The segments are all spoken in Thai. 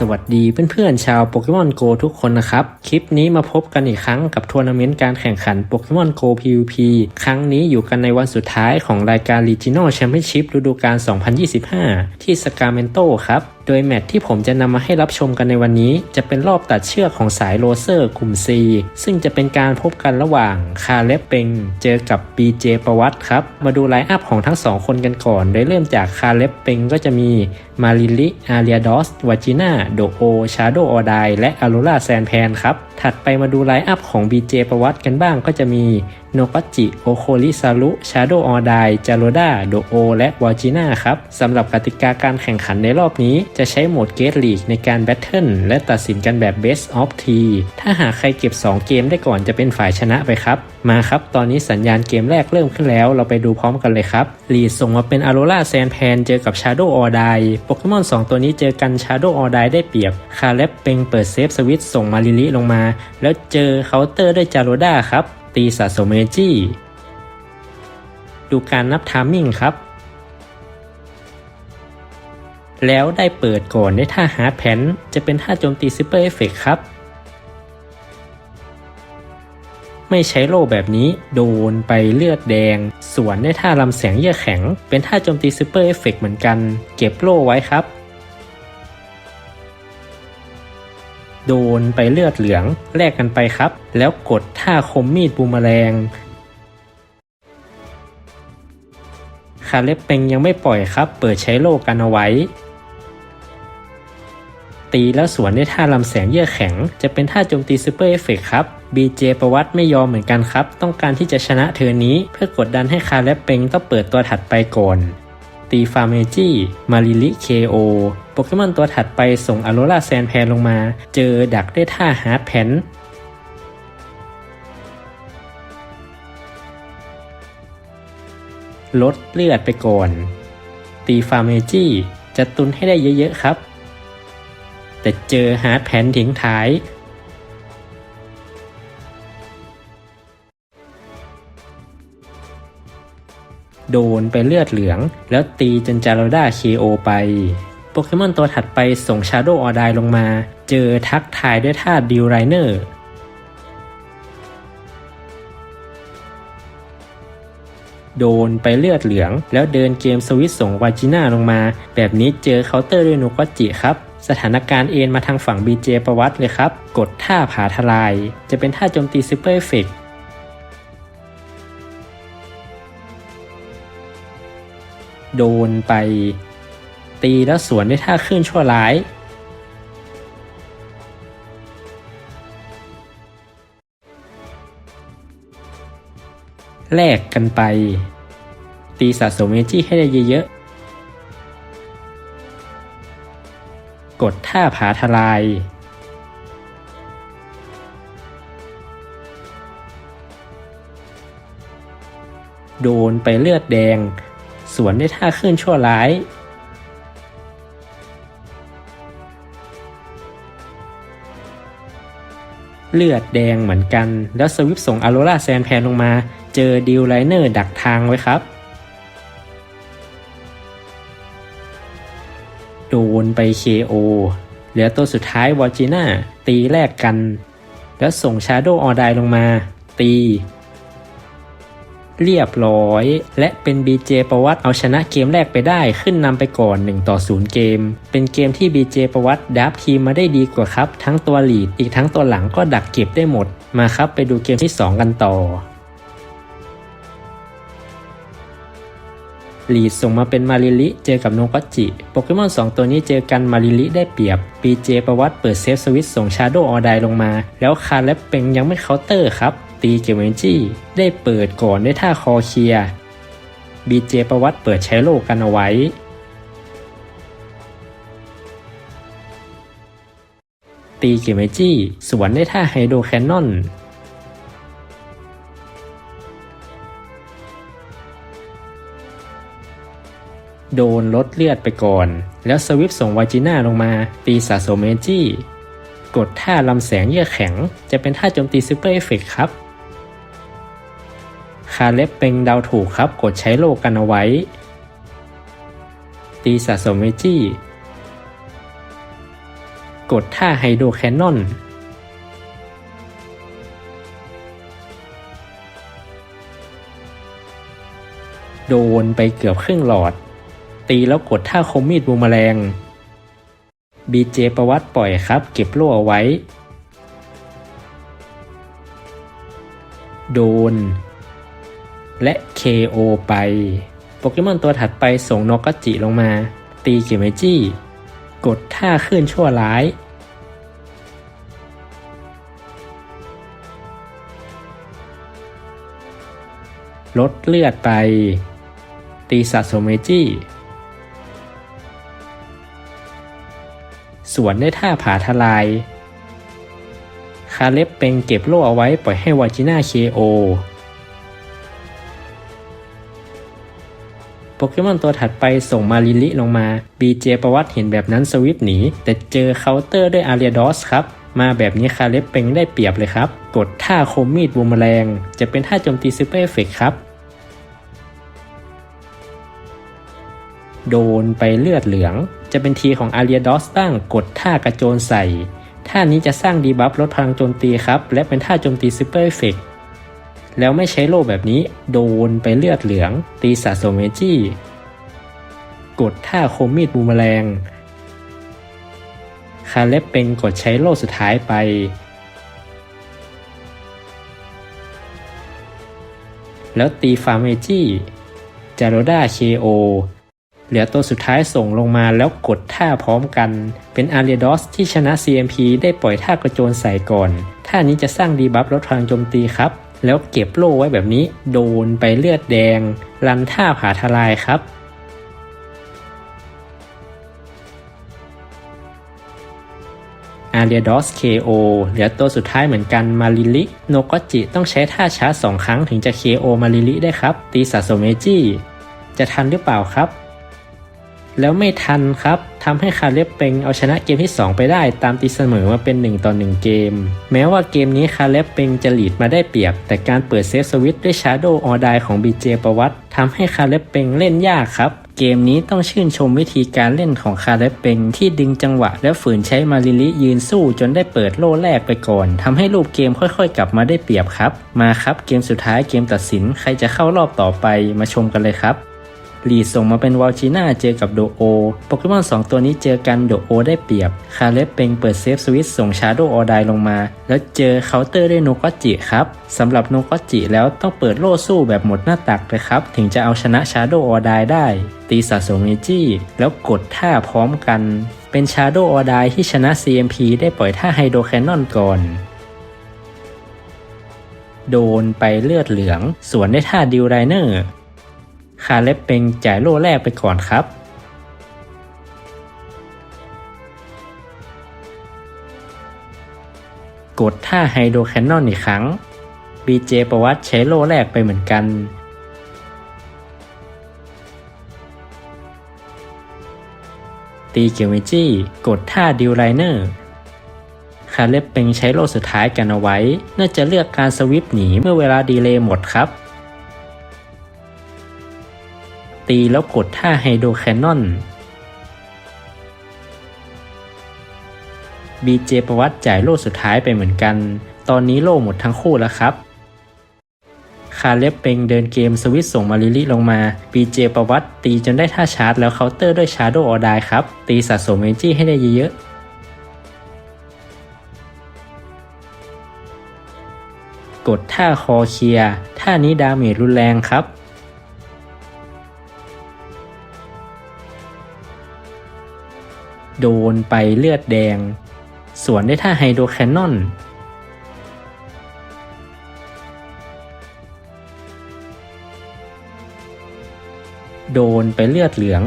สวัสดีเพื่อนๆชาวโปเกมอนโกทุกคนนะครับ คลิปนี้มาพบกันอีกครั้งกับทัวร์นาเมนต์การแข่งขันโปเกมอนโก PVP ครั้งนี้อยู่กันในวันสุดท้ายของรายการ Regional Championship ฤดูกาล 2025 ที่สกาเมนโตครับ โดยแมตช์ที่ผมจะนำมาให้รับชมกันในวันนี้ จะเป็นรอบตัดเชือกของสายโรเซอร์กลุ่ม C ซึ่งจะเป็นการพบกันระหว่างคาเลปเปงเจอกับ BJ ประวัติครับ มาดูไลน์อัพของทั้งสองคนกันก่อน โดยเริ่มจากคาเลปเปงก็จะมีมาริลิ อาเรียดอส วาจิน่า โดโอ ชาโดออไดและอ r โรราแซนแพนครับ ถัดไปมาดูไลน์อัพของ BJ ประวัติกันบ้างก็จะมี โนปัจิโอโคลิซารุชาโดออไดจาโรดาโดโอ และวาจิน่าครับสำหรับกติกาการแข่งขันในรอบนี้ จะใช้โหมดเกตลีกในการแบทเทิลและตัดสินกันแบบ Best of T ถ้าหากใครเก็บ 2 เกมได้ก่อนจะเป็นฝ่ายชนะไปครับ มาครับ ตอนนี้สัญญาณเกมแรกเริ่มขึ้นแล้ว เราไปดูพร้อมกันเลยครับลีดส่งมาเป็นอโรราแซนแพนเจอกับชาโดออไดโปเกมอน 2 ตัวนี้เจอกันชาโดออไดได้เปรียบคาเล็บเป็งเปิดเซฟสวิตส่งมาลิลิลงมา แล้วเจอเคาน์เตอร์ด้วยจาโรดาครับ ตีสะสมเอจี้ ดูการนับทามมิ่งครับ แล้วได้เปิดก่อนในท่าฮาร์ดแพนจะเป็นท่าโจมตีซูเปอร์เอฟเฟกครับ ไม่ใช้โล่แบบนี้โดนไปเลือดแดงส่วนในท่าลำแสงเยื่อแข็ง เป็นท่าโจมตีซูเปอร์เอฟเฟกเหมือนกัน เก็บโล่ไว้ครับ โดนไปเลือดเหลืองแลกกันไปครับ แล้วกดท่าคมมีดบูมแมลงคาเล็บเป็งยังไม่ปล่อยครับ เปิดใช้โลกันเอาไว้ ตีแล้วสวนด้วยท่าลำแสงเยื่อแข็ง จะเป็นท่าโจมตีซูเปอร์เอฟเฟกครับ BJ ประวัติไม่ยอมเหมือนกันครับ ต้องการที่จะชนะเธอนี้ เพื่อกดดันให้คาเล็บเป็งต้องเปิดตัวถัดไปก่อนตีฟาร์เมจิมาริลิเคโอ โปเกมอนตัวถัดไปส่งอโรราแซนแพนลงมา เจอดักได้ท่าฮาร์ดแพนลดเลือดไปก่อน ตีฟาร์เมจี้จะตุนให้ได้เยอะๆครับ แต่เจอฮาร์ดแพนทิ้งท้าย โดนไปเลือดเหลือง แล้วตีจนจาร์ด้าเคโอไป โปเกมอนตัวถัดไปส่งชาโด w ออไดลงมา เจอทักทายด้วยท่าดิวไรเนอร์โดนไปเลือดเหลือง แล้วเดินเกมสวิตส่งวาจิน่าลงมา แบบนี้เจอเคาน์เตอร์ด้วยนุกจิครับ สถานการณ์เอ็นมาทางฝั่ง BJ ประวัติเลยครับ กดท่าผาทลาย จะเป็นท่าโจมตีซูเปอร์เอฟเฟกโดนไป ตีแล้วสวนด้วยท่าขึ้นชั่วร้าย แลกกันไป ตีสะสมเอจี้ให้ได้เยอะๆ กดท่าผาทลาย โดนไปเลือดแดง สวนด้วยท่าขึ้นชั่วร้าย เลือดแดงเหมือนกัน แล้วสวิปส่งอโรราแซนแพนลงมา เจอดิวไลเนอร์ดักทางไว้ครับ โดนไป KO เหลือตัวสุดท้ายวอจิน่าตีแลกกัน แล้วส่งชาโดออไดลงมา ตี เรียบร้อย และเป็น BJ ประวัติเอาชนะเกมแรกไปได้ขึ้นนำไปก่อน 1 ต่อ 0 เกม เป็นเกมที่ BJ ประวัติดับทีมมาได้ดีกว่าครับ ทั้งตัวหลีดอีกทั้งตัวหลังก็ดักเก็บได้หมด มาครับไปดูเกมที่ 2 กันต่อลีดส่งมาเป็นมาริลิเจอกับโนกัจิ โปเกมอน 2 ตัวนี้เจอกันมาริลิได้เปรียบ BJ ประวัติเปิดเซฟสวิตส่งชาโดออไดลงมา แล้วคาร์และเป็งยังไม่เคาน์เตอร์ครับ ตีเกเอนจี้ได้เปิดก่อนด้วยท่าคอเคลียร์ BJ ประวัติเปิดใช้โลกันเอาไว้ ตีเกมเมจี้สวนด้วยท่าไฮโดรแคนนอนโดนลดเลือดไปก่อน แล้วสวิปส่งวาจิน่าลงมา ตีสะสมเอจี้ กดท่าลำแสงเยื่อแข็ง จะเป็นท่าโจมตีซูเปอร์เอฟเฟกครับ คาเล็บเป็งเดาวถูกครับกดใช้โลกันเอาไว้ ตีสะสมเอจี้ กดท่าไฮโดรแคนนอน โดนไปเกือบครึ่งหลอด ตีแล้วกดท่าคมมีดบูมแมลงบีเจประวัติปล่อยครับ เก็บโล่เอาไว้ โดน และ KO ไป โปเกมอนตัวถัดไปส่งนกกจิลงมา ตีเกมเมจี้ กดท่าขึ้นชั่วร้าย ลดเลือดไป ตีสะสมเมจี้ สวนได้ท่าผาทลาย คาเล็บเป็นเก็บโล่เอาไว้ปล่อยให้วาจิน่าเคโอ โปเกมอนตัวถัดไปส่งมาลิลิลงมาบีเจประวัติเห็นแบบนั้นสวิปหนี แต่เจอเคาน์เตอร์ด้วยอารีดอสครับ มาแบบนี้คาเล็บเป็งได้เปรียบเลยครับ กดท่าคมมีดบูมแมลงจะเป็นท่าโจมตีซูเปอร์เอฟเฟกครับ โดนไปเลือดเหลือง จะเป็นทีของอารีดอสบ้างกดท่ากระโจนใส่ ท่านี้จะสร้างดีบัฟลดพลังโจมตีครับ และเป็นท่าโจมตีซูเปอร์เอฟเฟก แล้วไม่ใช้โล่แบบนี้โดนไปเลือดเหลือง ตีสะสมเมจี้กดท่าคมมีดบูมแมลง คาเล็บเป็นกดใช้โล่สุดท้ายไป แล้วตีฟาร์เมจี้จาโรด้าเคโอเหลือตัวสุดท้ายส่งลงมาแล้วกดท่าพร้อมกัน เป็นอารีดอสที่ชนะ CMP ได้ปล่อยท่ากระโจนใส่ก่อน ท่านี้จะสร้างดีบัฟลดพลังโจมตีครับ แล้วเก็บโล่ไว้แบบนี้ โดนไปเลือดแดง รันท่าผาทลายครับอาเรียดอส KO เหลือตัวสุดท้ายเหมือนกันมาริลิโนกจิต้องใช้ท่าชาร์จสองครั้งถึงจะ KO มาริลิได้ครับ ตีสะสมเมจี้จะทันหรือเปล่าครับ แล้วไม่ทันครับทำให้คาเล็บเปงเอาชนะเกมที่ 2 ไปได้ตามตีเสมอมาเป็น 1 ต่อ 1 เกม แม้ว่าเกมนี้คาเล็บเปงจะหลีดมาได้เปรียบ แต่การเปิดเซฟสวิตด้วยชาร์โดออดายของ BJ ประวัติทำให้คาเล็บเปงเล่นยากครับ เกมนี้ต้องชื่นชมวิธีการเล่นของคาเล็บเปงที่ดึงจังหวะ และฝืนใช้มาริลิยืนสู้จนได้เปิดโล่แรกไปก่อนทำให้รูปเกมค่อยๆ กลับมาได้เปรียบครับ มาครับเกมสุดท้ายเกมตัดสินใครจะเข้ารอบต่อไปมาชมกันเลยครับ ลีดส่งมาเป็นวอลจิน่าเจอกับโดโอ โปเกมอน 2 ตัวนี้เจอกันโดโอได้เปรียบ คาเล็บเปงเปิดเซฟสวิตส่งชาโดออไดลงมา แล้วเจอเคาน์เตอร์ด้วยโนกจิครับสำหรับโนกจิแล้วต้องเปิดโล่สู้แบบหมดหน้าตักเลยครับ ถึงจะเอาชนะชาโดออไดได้ ตีสะสมเมจี้ แล้วกดท่าพร้อมกัน เป็นชาโดออไดที่ชนะ CMP ได้ปล่อยท่าไฮโดแคนนอนก่อนโดนไปเลือดเหลือง สวนได้ท่าดิวไรเนอร์ คาเล็บเป็งจ่ายโล่แรกไปก่อนครับ กดท่าไฮโดรแคนนอนอีกครั้ง BJ ประวัติใช้โล่แรกไปเหมือนกัน ตีเกียวเมจี้ กดท่าดิวไลเนอร์คาเล็บเป็งใช้โล่สุดท้ายกันเอาไว้ น่าจะเลือกการสวิปหนีเมื่อเวลาดีเลย์หมดครับ ตีแล้วกดท่าไฮโดรแคนนอน BJ ประวัติจ่ายโล่สุดท้ายไปเหมือนกัน ตอนนี้โล่หมดทั้งคู่แล้วครับ คาเล็บเปงเดินเกมสวิตส่งมาลิลิลงมา BJ ประวัติตีจนได้ท่าชาร์จแล้วเคาน์เตอร์ด้วยชาร์โดออดายครับ ตีสะสมเอนจี้ให้ได้เยอะๆกดท่าคอเคลียร์ท่านี้ดาเมจรุนแรงครับ โดนไปเลือดแดง สวนได้ท่าไฮโดรแคนนอน โดนไปเลือดเหลือง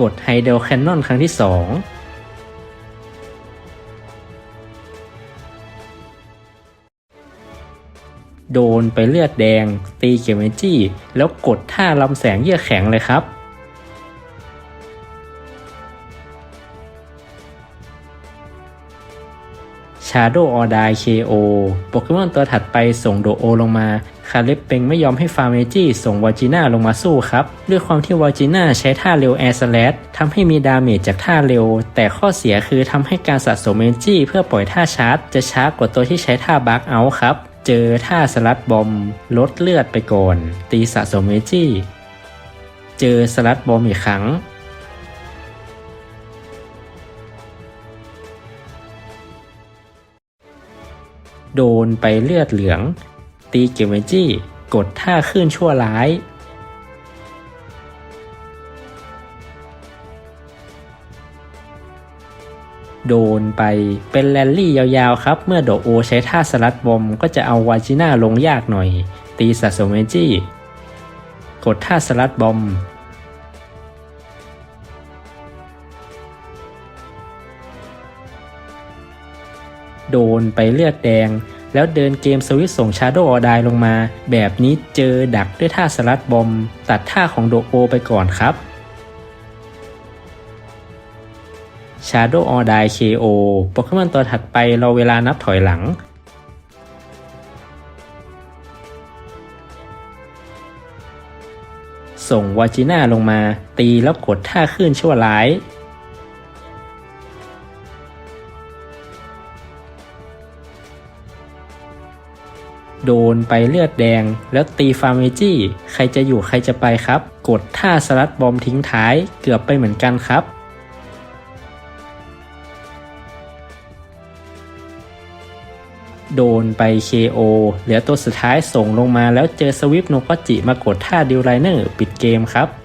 กดไฮโดรแคนนอนครั้งที่2โดนไปเลือดแดง ตีเกมเมจี้แล้วกดท่าลำแสงเยื่อแข็งเลยครับ Shadow or Die KO โปเกมอนตัวถัดไปส่งโดโอลงมาคาเล็บเปงไม่ยอมให้ฟาร์เมจิส่งวอจิน่าลงมาสู้ครับ ด้วยความที่วอจิน่าใช้ท่าเร็วแอร์สแลดทำให้มีดาเมจจากท่าเร็ว แต่ข้อเสียคือทำให้การสะสมเอเนจีเพื่อปล่อยท่าชาร์จ จะช้ากว่าตัวที่ใช้ท่าบักเอาครับ เจอท่าสลัดบอม ลดเลือดไปก่อน ตีสะสมเอเนจีเจอสลัดบอมอีกครั้ง โดนไปเลือดเหลือง ตีเกมเมจี้ กดท่าขึ้นชั่วร้าย โดนไปเป็นแรลลี่ยาวๆครับ เมื่อโดโอใช้ท่าสลัดบอมก็จะเอาวาจิน่าลงยากหน่อย ตีสะสมเมจี้ กดท่าสลัดบอม โดนไปเลือดแดง แล้วเดินเกมสวิตส่งชาโด w ออดายลงมา แบบนี้เจอดักด้วยท่าสลัดบอม ตัดท่าของโดโอไปก่อนครับ Shadow or Die KO โปเกมอนตัวถัดไปเราเวลานับถอยหลังส่งวาจิน่าลงมา ตีแล้วกดท่าขึ้นชั่วร้าย โดนไปเลือดแดง แล้วตีฟาร์เมจี้ ใครจะอยู่ใครจะไปครับ กดท่าสลัดบอมทิ้งท้ายเกือบไปเหมือนกันครับโดนไป KO เหลือตัวสุดท้ายส่งลงมาแล้วเจอสวิปโนกจิมากดท่าดิวไลเนอร์ปิดเกมครับ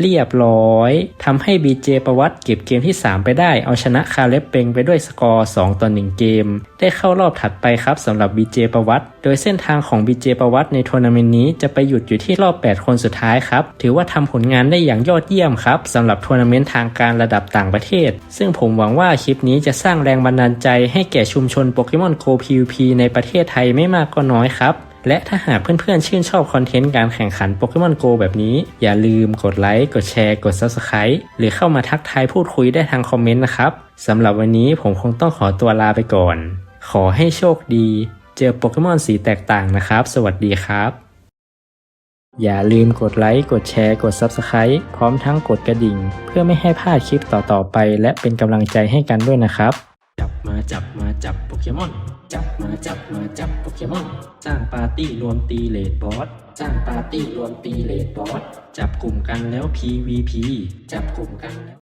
เรียบร้อยทำให้ BJ ประวัติเก็บเกมที่ 3 ไปได้ เอาชนะคาเล็บเปงไปด้วยสกอร์ 2 ต่อ 1 เกม ได้เข้ารอบถัดไปครับสำหรับ BJ ประวัติ โดยเส้นทางของ BJ ประวัติในทัวร์นาเมนต์นี้จะไปหยุดอยู่ที่รอบ 8 คนสุดท้ายครับ ถือว่าทำผลงานได้อย่างยอดเยี่ยมครับสำหรับทัวร์นาเมนต์ทางการระดับต่างประเทศ ซึ่งผมหวังว่าคลิปนี้จะสร้างแรงบันดาลใจให้แก่ชุมชนโปเกมอนโก PVP ในประเทศไทยไม่มากก็น้อยครับ และถ้าหากเพื่อนๆ ชื่นชอบคอนเทนต์การแข่งขันโปเกมอนโกแบบนี้ อย่าลืมกดไลค์ กดแชร์ กด Subscribe หรือเข้ามาทักทายพูดคุยได้ทางคอมเมนต์นะครับสำหรับวันนี้ผมคงต้องขอตัวลาไปก่อน ขอให้โชคดี เจอโปเกมอนสีแตกต่างนะครับ สวัสดีครับ อย่าลืมกดไลค์ กดแชร์ กด Subscribe พร้อมทั้งกดกระดิ่ง เพื่อไม่ให้พลาดคลิปต่อๆไป และเป็นกำลังใจให้กันด้วยนะครับ จับมาจับมาจับโปเกมอน จับมาจับมาจับโปเกมอน สร้างปาร์ตี้รวมตีเลดบอส สร้างปาร์ตี้รวมตีเลดบอส จับกลุ่มกันแล้ว PVP จับกลุ่มกัน